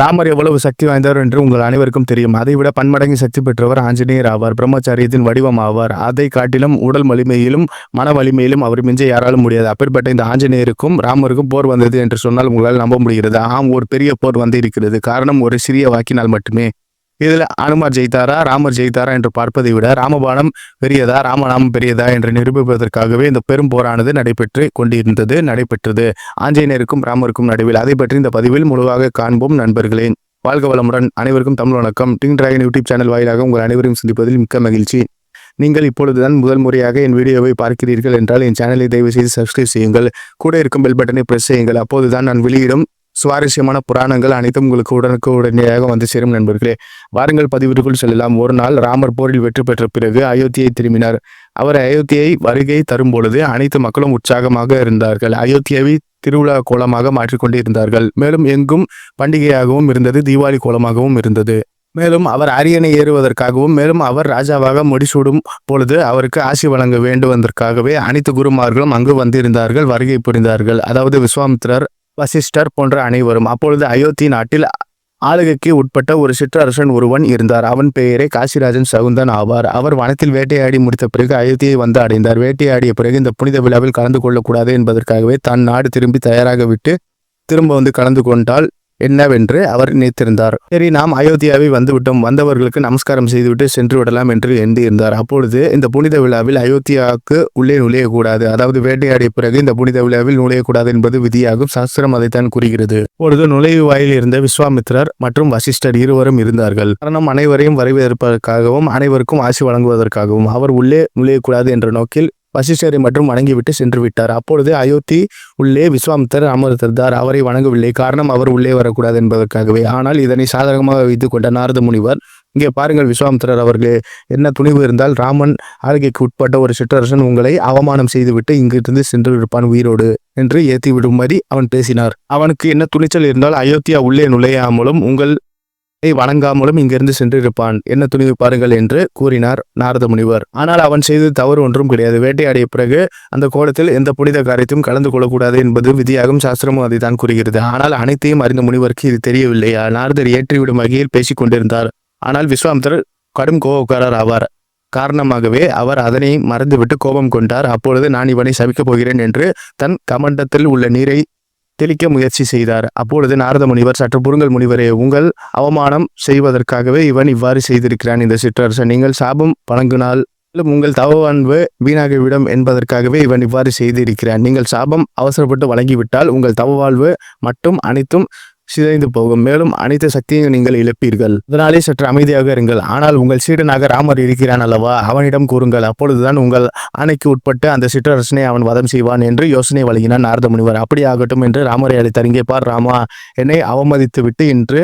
ராமர் எவ்வளவு சக்தி வாய்ந்தவர் என்று உங்கள் அனைவருக்கும் தெரியும். அதைவிட பன்மடங்கு சக்தி பெற்றவர் ஆஞ்சநேயர் ஆவார். பிரம்மச்சாரியத்தின் வடிவம் ஆவார். அதை காட்டிலும் உடல் வலிமையிலும் மன வலிமையிலும் அவர் மிஞ்ச யாராலும் முடியாது. அப்பேற்பட்ட இந்த ஆஞ்சநேயருக்கும் ராமருக்கும் போர் வந்தது என்று சொன்னால் உங்களால் நம்ப முடிகிறது. ஆம் ஒரு பெரிய போர் வந்து இருக்கிறது. காரணம் ஒரு சிறிய வாக்கினால் மட்டுமே. இதில் அனுமார் ஜெயித்தாரா ராமர் ஜெயித்தாரா என்று பார்ப்பதை விட ராமபாணம் பெரியதா ராமநாமம் பெரியதா என்று நிரூபிப்பதற்காகவே இந்த பெரும் போரானது நடைபெற்று கொண்டிருந்தது நடைபெற்றது. ஆஞ்சநேயருக்கும் ராமருக்கும் நடுவில் அதை பற்றி இந்த பதிவில் முழுவாக காண்போம். நண்பர்களே வாழ்க வளமுடன். அனைவருக்கும் தமிழ் வணக்கம். டிங் டிராகன் யூடியூப் சேனல் வாயிலாக உங்கள் அனைவரையும் சந்திப்பதில் மிக்க மகிழ்ச்சி. நீங்கள் இப்பொழுதுதான் முதல் முறையாக என் வீடியோவை பார்க்கிறீர்கள் என்றால் என் சேனலை தயவு செய்து சப்ஸ்கிரைப் செய்யுங்கள். கூட இருக்கும் பெல் பட்டனை பிரஸ் செய்யுங்கள். அப்போதுதான் நான் வெளியிடும் சுவாரஸ்யமான புராணங்கள் அனைத்தும் உங்களுக்கு உடனுக்கு உடனடியாக வந்து சேரும் நண்பர்களே. வாருங்கள் பதிவிற்குள் செல்லலாம். ஒரு நாள் ராமர் போரில் வெற்றி பெற்ற பிறகு அயோத்தியை திரும்பினார். அவர் அயோத்தியை வருகை தரும் பொழுது அனைத்து மக்களும் உற்சாகமாக இருந்தார்கள். அயோத்தியாவை திருவிழா கோலமாக மாற்றிக்கொண்டு இருந்தார்கள். மேலும் எங்கும் பண்டிகையாகவும் இருந்தது தீபாவளி கோலமாகவும் இருந்தது. மேலும் அவர் அரியணை ஏறுவதற்காகவும் மேலும் அவர் ராஜாவாக முடிசூடும் பொழுது அவருக்கு ஆசி வழங்க வேண்டுவதற்காகவே அனைத்து குருமார்களும் அங்கு வந்திருந்தார்கள் வருகை புரிந்தார்கள். அதாவது விஸ்வாமித்திரர் வசிஷ்டர் போன்ற அனைவரும் அப்பொழுது அயோத்தி நாட்டில் ஆளுகைக்கு உட்பட்ட ஒரு சிற்றரசன் ஒருவன் இருந்தார். அவன் பெயரே காசிராஜன் சகுந்தன் ஆவார். அவர் வனத்தில் வேட்டையாடி முடித்த பிறகு அயோத்தியை வந்து அடைந்தார். வேட்டையாடிய பிறகு இந்த புனித விழாவில் கலந்து கொள்ளக்கூடாது என்பதற்காகவே தன் நாடு திரும்பி தயாராக விட்டு திரும்ப வந்து கலந்து கொண்டால் என்னவென்று அவர் நினைத்திருந்தார். சரி நாம் அயோத்தியாவை வந்துவிட்டோம். வந்தவர்களுக்கு நமஸ்காரம் செய்துவிட்டு சென்று விடலாம் என்று எண்ணியிருந்தார். அப்பொழுது இந்த புனித விழாவில் அயோத்தியாவுக்கு உள்ளே நுழையக்கூடாது. அதாவது வேட்டையாடிய பிறகு இந்த புனித விழாவில் நுழையக்கூடாது என்பது விதியாகும். சாஸ்திரம் அதைத்தான் கூறுகிறது. பொழுது நுழைவு வாயில் இருந்த விஸ்வாமித்திரர் மற்றும் வசிஷ்டர் இருவரும் இருந்தார்கள். காரணம் அனைவரையும் வரவேற்பதற்காகவும் அனைவருக்கும் ஆசி வழங்குவதற்காகவும். அவர் உள்ளே நுழையக்கூடாது என்ற நோக்கில் வசிஷ்டரை மட்டும் வணங்கிவிட்டு சென்று விட்டார் அப்பொழுது அயோத்தி உள்ளே விஸ்வாமித்தர் அமர்ந்திருந்தார் அவரை வணங்கவில்லை. காரணம் அவர் உள்ளே வரக்கூடாது என்பதற்காகவே. ஆனால் இதனை சாதகமாக வைத்துக் கொண்ட நாரத முனிவர் இங்கே பாருங்கள் விஸ்வாமித்திரர் அவர்களே என்ன துணிவு இருந்தால் ராமன் ஆளுகைக்கு உட்பட்ட ஒரு சிற்றரசன் உங்களை அவமானம் செய்துவிட்டு இங்கிருந்து சென்று இருப்பான் உயிரோடு என்று ஏத்தி விடும்படி அவன் பேசினார். அவனுக்கு என்ன துணிச்சல் இருந்தால் அயோத்தியா உள்ளே நுழையாமலும் உங்கள் வணங்காமலும் இங்கிருந்து சென்றிருப்பான். என்ன துணிவு பாருங்கள் என்று கூறினார் நாரத முனிவர் ஆனால் அவன் செய்தது தவறு ஒன்றும் கிடையாது. வேட்டையாடிய பிறகு அந்த கோலத்தில் எந்த புனித காரியத்தையும் கலந்து கொள்ளக்கூடாது என்பது விதியாகும் சாஸ்திரமும் அதை கூறுகிறது. ஆனால் அனைத்தையும் அறிந்த முனிவருக்கு இது தெரியவில்லையா நாரதர் ஏற்றிவிடும் வகையில் பேசிக் கொண்டிருந்தார். ஆனால் விஸ்வாமித்தர் கடும் கோபக்காரர் ஆவார். காரணமாகவே அவர் அதனை மறந்துவிட்டு கோபம் கொண்டார். அப்பொழுது நான் இவனை சபிக்கப் போகிறேன் என்று தன் கமண்டத்தில் உள்ள நீரை தெளிக்க முயற்சி செய்தார். அப்பொழுது நாரத முனிவர் சற்று புருங்கல் முனிவரே உங்கள் அவமானம் செய்வதற்காகவே இவன் இவ்வாறு செய்திருக்கிறான். இந்த சிற்றரசன் நீங்கள் சாபம் வழங்கினால் மேலும் உங்கள் அன்பு வீணாகிவிடும் என்பதற்காகவே இவன் இவ்வாறு செய்திருக்கிறான். நீங்கள் சாபம் அவசரப்பட்டு வழங்கிவிட்டால் உங்கள் தவவாழ்வு மட்டும் அனைத்தும் சிதைந்து போகும். மேலும் அனைத்து சக்தியையும் நீங்கள் இழப்பீர்கள். அதனாலே சற்று அமைதியாக இருங்கள். ஆனால் உங்கள் சீடனாக ராமர் இருக்கிறான் அல்லவா? அவனிடம் கூறுங்கள். அப்பொழுதுதான் உங்கள் ஆணைக்கு உட்பட்டு அந்த சிற்றரசனை அவன் வதம் செய்வான் என்று யோசனை வழங்கினான் நாரத முனிவர். அப்படி ஆகட்டும் என்று ராமரை அழைத்த இங்கே பார் ராமா என்னை அவமதித்து விட்டு இன்று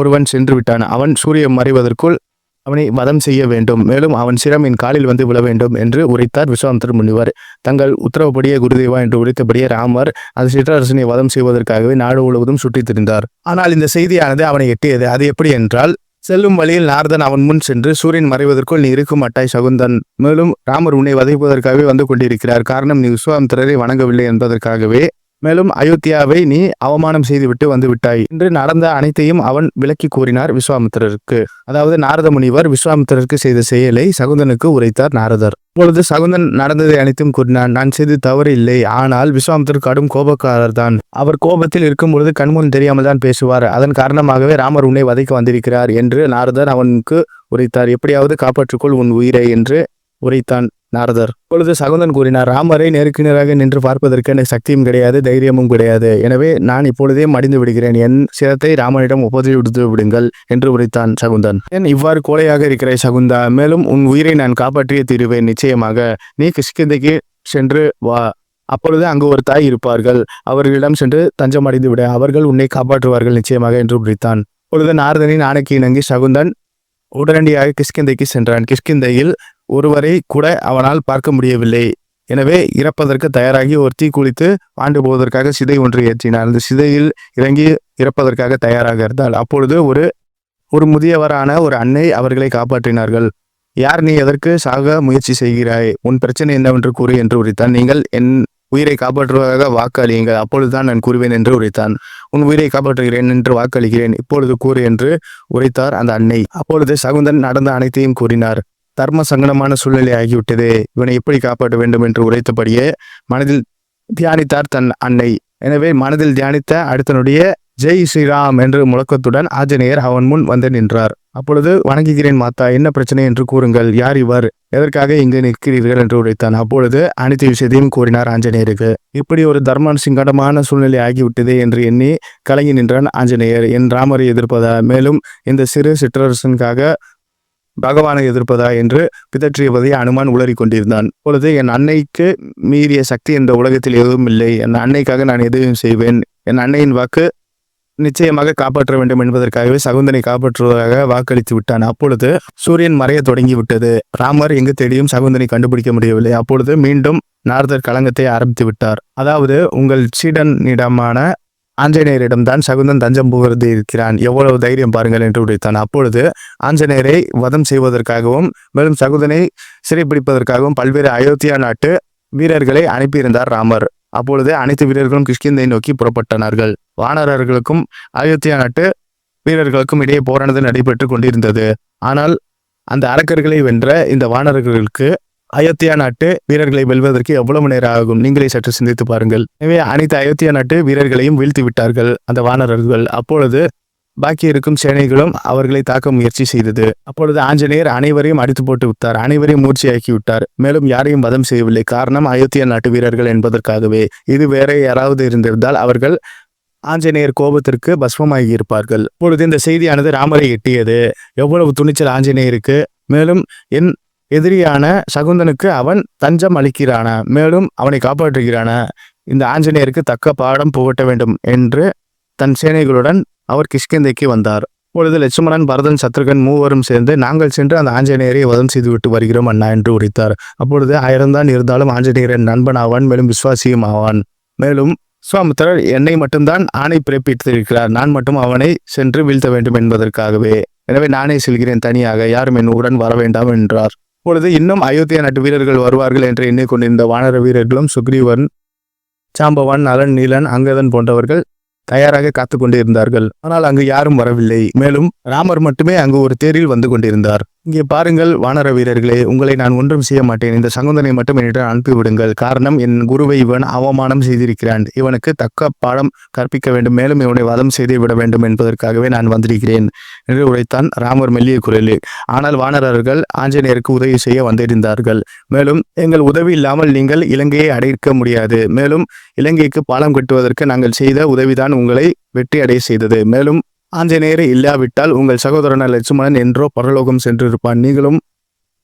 ஒருவன் சென்று விட்டான். அவன் சூரியன் மறைவதற்குள் அவனை வதம் செய்ய வேண்டும். மேலும் அவன் சிரம் என் காலில் வந்து விழ வேண்டும் என்று உரைத்தார் விஸ்வாமித்திர முனிவர். தங்கள் உத்தரவுப்படியே குருதேவா என்று உரைத்தபடியே ராமர் அந்த சிற்றரசனை வதம் செய்வதற்காகவே நாடு முழுவதும் சுற்றித் திரிந்தார். ஆனால் இந்த செய்தியானது அவனை எட்டியது. அது எப்படி என்றால் செல்லும் வழியில் நாரதன் அவன் முன் சென்று சூரியன் மறைவதற்குள் நீ இருக்கும் அட்டாய் சகுந்தன். மேலும் ராமர் உன்னை வதைப்பதற்காகவே வந்து கொண்டிருக்கிறார். காரணம் நீ விஸ்வாமித்திரரை வணங்கவில்லை என்பதற்காகவே மேலும் அயோத்தியாவை நீ அவமானம் செய்துவிட்டு வந்து விட்டாய். என்று நடந்த அனைத்தையும் அவன் விளக்கி கூறினார் விஸ்வாமித்திரருக்கு. அதாவது நாரத முனிவர் விஸ்வாமித்திரருக்கு செய்த செயலை சகுந்தனுக்கு உரைத்தார் நாரதர். இப்பொழுது சகுந்தன் நடந்ததை அனைத்தும் கூறினான் நான் செய்து தவறு இல்லை ஆனால் விஸ்வாமித்தர் கடும் கோபக்காரர் தான் அவர் கோபத்தில் இருக்கும் பொழுது கண்முன் தெரியாமல் தான் பேசுவார். அதன் காரணமாகவே ராமர் உன்னை வதைக்க வந்திருக்கிறார் என்று நாரதர் அவனுக்கு உரைத்தார். எப்படியாவது காப்பாற்றிக்கொள் உன் உயிரை என்று உரைத்தான் நாரதர். இப்பொழுது சகுந்தன் கூறினார் ராமரை நேருக்கு நேராக நின்று பார்ப்பதற்கு எனக்கு சக்தியும் கிடையாது தைரியமும் கிடையாது. எனவே நான் இப்பொழுதே மடிந்து விடுகிறேன். என் சிரத்தை ராமனிடம் ஒப்புதல் விடுங்கள் என்று உரைத்தான் சகுந்தன். என் இவ்வாறு கோழையாக இருக்கிறாய் சகுந்தா. மேலும் உன் உயிரை நான் காப்பாற்றிய தீருவேன் நிச்சயமாக. நீ கிஷ்கிந்தைக்கு சென்று வா. அப்பொழுது அங்கு ஒரு தாய் இருப்பார்கள். அவர்களிடம் சென்று தஞ்சம் அடைந்து விட. அவர்கள் உன்னை காப்பாற்றுவார்கள் நிச்சயமாக என்று உரைத்தான். பொழுது நாரதனின் ஆணைக்கு இணங்கி சகுந்தன் உடனடியாக கிஷ்கிந்தைக்கு சென்றான். கிஷ்கிந்தையில் ஒருவரை கூட அவனால் பார்க்க முடியவில்லை. எனவே இறப்பதற்கு தயாராகி ஒரு தீ குளித்து ஆண்டு போவதற்காக சிதை ஒன்று ஏற்றினார். அந்த சிதையில் இறங்கி இறப்பதற்காக தயாராக இருந்தால் அப்பொழுது ஒரு ஒரு முதியவரான ஒரு அன்னை அவர்களை காப்பாற்றினார்கள். யார் நீ எதற்கு சாக முயற்சி செய்கிறாய்? உன் பிரச்சனை என்னவென்று கூறு என்று உரித்தான். நீங்கள் என் உயிரை காப்பாற்றுவதாக வாக்களியுங்கள். அப்பொழுதுதான் நான் கூறுவேன் என்று உரைத்தான். உன் உயிரை காப்பாற்றுகிறேன் என்று வாக்களிக்கிறேன். இப்பொழுது கூறு என்று உரைத்தார் அந்த அன்னை. அப்பொழுது சகுந்தன் நடந்த அனைத்தையும் கூறினார். தர்ம சங்கடமான சூழ்நிலை ஆகிவிட்டது. இவனை எப்படி காப்பாற்ற வேண்டும் என்று உரைத்தபடியே மனதில் தியானித்தார் தன் அன்னை. எனவே மனதில் தியானித்த அடுத்தனுடைய ஜெய் ஸ்ரீராம் என்று முழக்கத்துடன் ஆஞ்சநேயர் அவன் முன் வந்து நின்றார். அப்பொழுது வணங்குகிறேன் மாதா என்ன பிரச்சனை என்று கூறுங்கள். யார் இவர்? எதற்காக இங்கு நிற்கிறீர்கள்? என்று உரைத்தான். அப்பொழுது அனைத்து விஷயத்தையும் கூறினார் ஆஞ்சநேயருக்கு. இப்படி ஒரு தர்ம சிங்கடமான சூழ்நிலை ஆகிவிட்டதே என்று எண்ணி கலங்கி நின்றான் ஆஞ்சநேயர். என் ராமரை எதிர்ப்பதா? மேலும் இந்த சிறு சிற்றரசனுக்காக பகவானை எதிர்ப்பதா என்று பிதற்றியபதை அனுமான் உளறி கொண்டிருந்தான். பொழுது என் அன்னைக்கு மீறிய சக்தி இந்த உலகத்தில் எதுவும் இல்லை. என் அன்னைக்காக நான் எதையும் செய்வேன். என் அன்னையின் வாக்கு நிச்சயமாக காப்பாற்ற வேண்டும் என்பதற்காகவே சகுந்தனை காப்பாற்றுவதாக வாக்களித்து விட்டான். அப்பொழுது சூரியன் மறைய தொடங்கி விட்டது ராமர் எங்கு தேடியும் சகுந்தனை கண்டுபிடிக்க முடியவில்லை. அப்பொழுது மீண்டும் நாரதர் களங்கத்தை ஆரம்பித்து விட்டார். அதாவது உங்கள் சீடனிடமான ஆஞ்சநேயரிடம்தான் சகுந்தன் தஞ்சம் புகிறது இருக்கிறான். எவ்வளவு தைரியம் பாருங்கள் என்று உடைத்தான். அப்பொழுது ஆஞ்சநேயரை வதம் செய்வதற்காகவும் மேலும் சகுந்தனை சிறைப்பிடிப்பதற்காகவும் பல்வேறு அயோத்தியா நாட்டு வீரர்களை அனுப்பியிருந்தார் ராமர். அப்பொழுது அனைத்து வீரர்களும் கிஷ்கிந்தை நோக்கி புறப்பட்டனார்கள். வானரர்களுக்கும் அயோத்தியா நாட்டு வீரர்களுக்கும் இடையே போரானது நடைபெற்று கொண்டிருந்தது. ஆனால் அந்த அரக்கர்களை வென்ற இந்த வானரர்களுக்கு அயோத்தியா நாட்டு வீரர்களை வெல்வதற்கு எவ்வளவு நேரம் ஆகும்? நீங்களே சற்று சிந்தித்து பாருங்கள். எனவே அனைத்து அயோத்தியா நாட்டு வீரர்களையும் வீழ்த்தி விட்டார்கள். அந்த வானரர்கள் அப்பொழுது பாக்கி இருக்கும் சேனைகளும் அவர்களை தாக்க முயற்சி செய்தது. அப்பொழுது ஆஞ்சநேயர் அனைவரையும் அடித்து போட்டு விட்டார். அனைவரையும் மூர்ச்சியாக்கி விட்டார். மேலும் யாரையும் வதம் செய்யவில்லை. காரணம் அயோத்தியா நாட்டு வீரர்கள் என்பதற்காகவே. இது வேற யாராவது இருந்திருந்தால் அவர்கள் ஆஞ்சநேயர் கோபத்திற்கு பஸ்வமாகி இருப்பார்கள். இப்பொழுது இந்த செய்தியானது ராமரை எட்டியது. எவ்வளவு துணிச்சல் ஆஞ்சநேயருக்கு. மேலும் என் எதிரியான சகுந்தனுக்கு அவன் தஞ்சம் அளிக்கிறான மேலும் அவனை காப்பாற்றுகிறான. இந்த ஆஞ்சநேயருக்கு தக்க பாடம் புகட்ட வேண்டும் என்று தன் சேனைகளுடன் அவர் கிஷ்கிந்தைக்கு வந்தார். பொழுது லட்சுமணன் பரதன் சத்ருகன் மூவரும் சேர்ந்து நாங்கள் சென்று அந்த ஆஞ்சநேயரை வதம் செய்துவிட்டு வருகிறோம் அண்ணா என்று உரைத்தார். அப்பொழுது ஆயிரம்தான் இருந்தாலும் ஆஞ்சநேயரின் நண்பன் ஆவான் மேலும் விசுவாசியும் ஆவான். மேலும் சுவாமித்திரர் என்னை மட்டும்தான் ஆணை பிறப்பித்திருக்கிறார். நான் மட்டும் அவனை சென்று வீழ்த்த வேண்டும் என்பதற்காகவே. எனவே நானே செல்கிறேன் தனியாக. யாரும் என்னுடன் வர வேண்டாம் என்றார். பொழுது இன்னும் அயோத்தியா நாட்டு வீரர்கள் வருவார்கள் என்று எண்ணிக்கொண்டிருந்த வானர வீரர்களும் சுக்ரீவன் சாம்பவான் நலன் நீலன் அங்கதன் போன்றவர்கள் தயாராக காத்து கொண்டிருந்தார்கள். ஆனால் அங்கு யாரும் வரவில்லை. மேலும் ராமர் மட்டுமே அங்கு ஒரு தேரில் வந்து கொண்டிருந்தார். இங்கே பாருங்கள் வானர வீரர்களே உங்களை நான் ஒன்றும் செய்ய மாட்டேன். இந்த சங்கந்தனை மட்டும் என்னிடம் அனுப்பிவிடுங்கள். காரணம் என் குருவை இவன் அவமானம் செய்திருக்கிறான். இவனுக்கு தக்க பாடம் கற்பிக்க வேண்டும். மேலும் இவனை வதம் செய்து விட வேண்டும் என்பதற்காகவே நான் வந்திருக்கிறேன் என்று உரைத்தான் ராமர் மெல்லிய குரலில். ஆனால் வானரர்கள் ஆஞ்சநேயருக்கு உதவி செய்ய வந்திருந்தார்கள். மேலும் எங்கள் உதவி இல்லாமல் நீங்கள் இலங்கையை அடைக்க முடியாது. மேலும் இலங்கைக்கு பாலம் கட்டுவதற்கு நாங்கள் செய்த உதவிதான் உங்களை வெற்றியடைய செய்தது. மேலும் ஆஞ்சநேயரை இல்லாவிட்டால் உங்கள் சகோதரன் லட்சுமணன் என்றோ பரலோகம் சென்றிருப்பான். நீங்களும்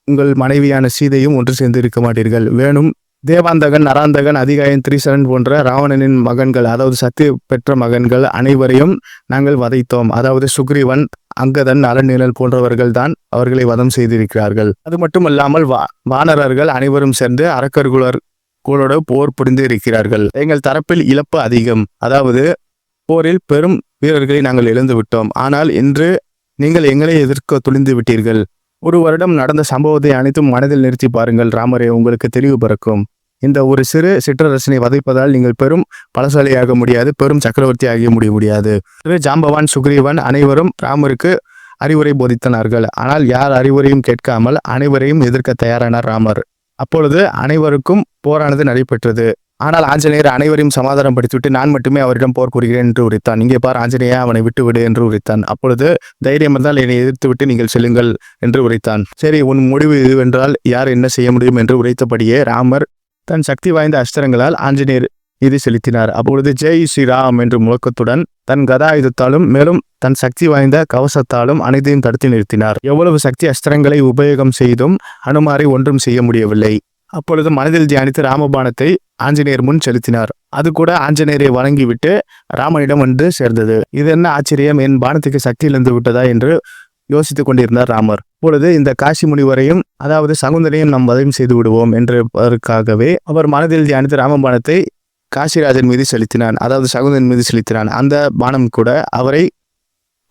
உங்கள் மனைவியான சீதையும் ஒன்று சேர்ந்து இருக்க மாட்டீர்கள். வேணும் தேவாந்தகன் நராந்தகன் அதிகாயன் திரிசரன் போன்ற ராவணனின் மகன்கள் அதாவது சக்தி பெற்ற மகன்கள் அனைவரையும் நாங்கள் வதைத்தோம். அதாவது சுக்ரீவன் அங்கதன் அலநிழல் போன்றவர்கள் தான் அவர்களை வதம் செய்திருக்கிறார்கள். அது மட்டுமல்லாமல் வா வானரர்கள் அனைவரும் சேர்ந்து அரக்கர்குலர் குளோட போர் புரிந்து இருக்கிறார்கள். எங்கள் தரப்பில் இழப்பு அதிகம். அதாவது போரில் பெரும் வீரர்களை நாங்கள் இழந்து விட்டோம். ஆனால் இன்று நீங்கள் எங்களை எதிர்க்க துணிந்து விட்டீர்கள். ஒரு வருடம் நடந்த சம்பவத்தை அனைத்தும் மனதில் நிறுத்தி பாருங்கள். ராமரே உங்களுக்கு தெளிவு பிறக்கும். இந்த ஒரு சிறு சிற்றரசனை வதைப்பதால் நீங்கள் பெரும் பலசாலியாக முடியாது பெரும் சக்கரவர்த்தி ஆகிய முடிய முடியாது ஜாம்பவான் சுக்ரீவன் அனைவரும் ராமருக்கு அறிவுரை போதித்தனார்கள். ஆனால் யார் அறிவுரையும் கேட்காமல் அனைவரையும் எதிர்க்க தயாரானார் ராமர். அப்பொழுது அனைவருக்கும் போரானது நடைபெற்றது. ஆனால் ஆஞ்சநேயர் அனைவரையும் சமாதானம் படுத்திவிட்டு நான் மட்டுமே அவரிடம் போர் கூறுகிறேன் என்று உரைத்தான். இங்கே பார் ஆஞ்சநேயா அவனை விட்டு விடு என்று உரைத்தான். அப்பொழுது தைரியம் இருந்தால் என்னை எதிர்த்து விட்டு நீங்கள் செல்லுங்கள் என்று உரைத்தான். சரி உன் முடிவு இதுவென்றால் யார் என்ன செய்ய முடியும்? என்று உரைத்தபடியே ராமர் தன் சக்தி வாய்ந்த அஸ்திரங்களால் ஆஞ்சநேயர் இது செலுத்தினார். அப்பொழுது ஜெய் ஸ்ரீராம் என்று முழக்கத்துடன் தன் கதாயுதத்தாலும் மேலும் தன் சக்தி வாய்ந்த கவசத்தாலும் அனைத்தையும் தடுத்து நிறுத்தினார். எவ்வளவு சக்தி அஸ்திரங்களை உபயோகம் செய்தும் அனுமாரை ஒன்றும் செய்ய முடியவில்லை. அப்பொழுது மனதில் தியானித்து ராமபானத்தை ஆஞ்சநேயர் முன் செலுத்தினார். அது கூட ஆஞ்சநேயரை வணங்கிவிட்டு ராமனிடம் வந்து சேர்ந்தது. இது என்ன ஆச்சரியம்? என் பானத்துக்கு சக்தி இழந்து விட்டதா? என்று யோசித்துக் கொண்டிருந்தார் ராமர். இப்பொழுது இந்த காசி முனிவரையும் அதாவது சகுந்தரையும் நாம் வதம் செய்து விடுவோம் என்பதற்காகவே அவர் மனதில் தியானித்து ராமபானத்தை காசிராஜன் மீது செலுத்தினான். அதாவது சகுந்தன் மீது செலுத்தினான். அந்த பானம் கூட அவரை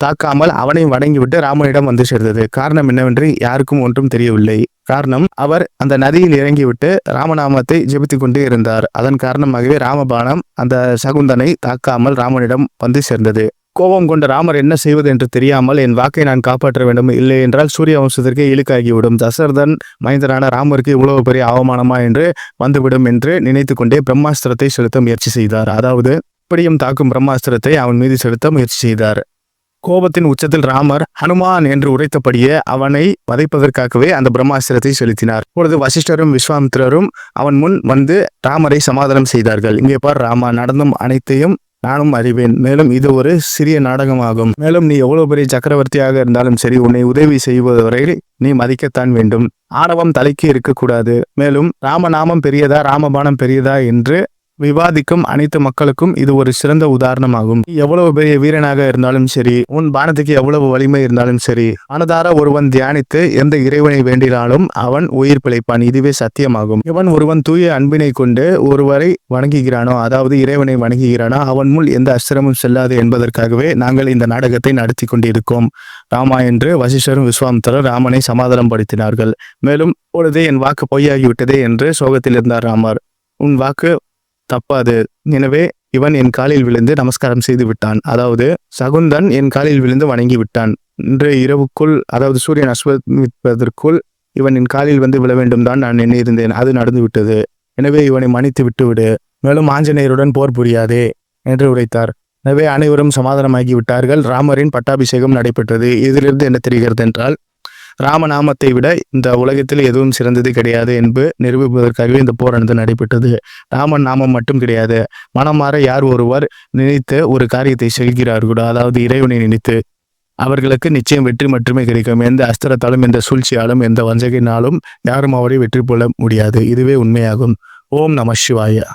தாக்காமல் அவனை வணங்கிவிட்டு ராமனிடம் வந்து சேர்ந்தது. காரணம் என்னவென்று யாருக்கும் ஒன்றும் தெரியவில்லை. காரணம் அவர் அந்த நதியில் இறங்கிவிட்டு ராமநாமத்தை ஜெபித்து கொண்டே இருந்தார். அதன் காரணமாகவே ராமபானம் அந்த சகுந்தனை தாக்காமல் ராமனிடம் வந்து சேர்ந்தது. கோபம் கொண்ட ராமர் என்ன செய்வது என்று தெரியாமல் என் வாக்கை நான் காப்பாற்ற வேண்டும் இல்லை என்றால் சூரிய வம்சத்திற்கே இழுக்காகிவிடும். தசரதன் மைந்தரான ராமருக்கு இவ்வளவு பெரிய அவமானமா என்று வந்துவிடும் என்று நினைத்து கொண்டே பிரம்மாஸ்திரத்தை செலுத்த முயற்சி செய்தார். அதாவது இப்படியும் தாக்கும் பிரம்மாஸ்திரத்தை அவன் மீது செலுத்த முயற்சி செய்தார். கோபத்தின் உச்சத்தில் ராமர் ஹனுமான் என்று உரைத்தபடியே அவனை வதைப்பதற்காகவே அந்த பிரம்மாஸ்திரத்தை செலுத்தினார். இப்பொழுது வசிஷ்டரும் விஸ்வாமித்திரரும் அவன் முன் வந்து ராமரை சமாதானம் செய்தார்கள். இங்கே பார் ராமா நடந்தும் அனைத்தையும் நானும் அறிவேன். மேலும் இது ஒரு சிறிய நாடகமாகும். மேலும் நீ எவ்வளவு பெரிய சக்கரவர்த்தியாக இருந்தாலும் சரி உன்னை உதவி செய்வதுவரை நீ மதிக்கத்தான் வேண்டும். ஆணவம் தலைக்கு இருக்கக்கூடாது. மேலும் ராமநாமம் பெரியதா ராமபானம் பெரியதா என்று விவாதிக்கும் அனைத்து மக்களுக்கும் இது ஒரு சிறந்த உதாரணமாகும். எவ்வளவு பெரிய வீரனாக இருந்தாலும் சரி உன் பானத்துக்கு எவ்வளவு வலிமை இருந்தாலும் சரி மனதார ஒருவன் தியானித்து எந்த இறைவனை வேண்டினாலும் அவன் உயிர் பிழைப்பான். இதுவே சத்தியமாகும். இவன் ஒருவன் தூய அன்பினை கொண்டு ஒருவரை வணங்குகிறானோ அதாவது இறைவனை வணங்குகிறானோ அவன் முள் எந்த அஸ்திரமும் செல்லாது என்பதற்காகவே நாங்கள் இந்த நாடகத்தை நடத்தி கொண்டிருக்கோம். ராமா என்று வசிஷ்டரும் விஸ்வாமித்திரர் ராமனை சமாதானம் படுத்தினார்கள். மேலும் பொழுதே என் வாக்கு பொய்யாகிவிட்டதே என்று சோகத்தில் இருந்தார் ராமர். உன் வாக்கு தப்பாது. எனவே இவன் என் காலில் விழுந்து நமஸ்காரம் செய்து விட்டான் அதாவது சகுந்தன் என் காலில் விழுந்து வணங்கி விட்டான் இன்று இரவுக்குள் அதாவது சூரியன் அஸ்வமிப்பதற்குள் இவன் என் காலில் வந்து விழ வேண்டும் தான் நான் எண்ணியிருந்தேன் அது நடந்து விட்டது எனவே இவனை மன்னித்து விட்டுவிடு. மேலும் ஆஞ்சநேயருடன் போர் புரியாதே என்று உரைத்தார். எனவே அனைவரும் சமாதானமாகி விட்டார்கள் ராமரின் பட்டாபிஷேகம் நடைபெற்றது. இதிலிருந்து என்ன தெரிகிறது என்றால் ராமநாமத்தை விட இந்த உலகத்தில் எதுவும் சிறந்தது கிடையாது என்று நிரூபிப்பதற்காகவே இந்த போரானது நடைபெற்றது. ராமன் நாமம் மட்டும் கிடையாது. மனமாற யார் ஒருவர் நினைத்து ஒரு காரியத்தை செய்கிறார்களோ அதாவது இறைவனை நினைத்து அவர்களுக்கு நிச்சயம் வெற்றி மட்டுமே கிடைக்கும். எந்த அஸ்திரத்தாலும் எந்த சூழ்ச்சியாலும் எந்த வஞ்சகினாலும் யாரும் அவரை வெற்றி கொள்ள முடியாது. இதுவே உண்மையாகும். ஓம் நம சிவாயா.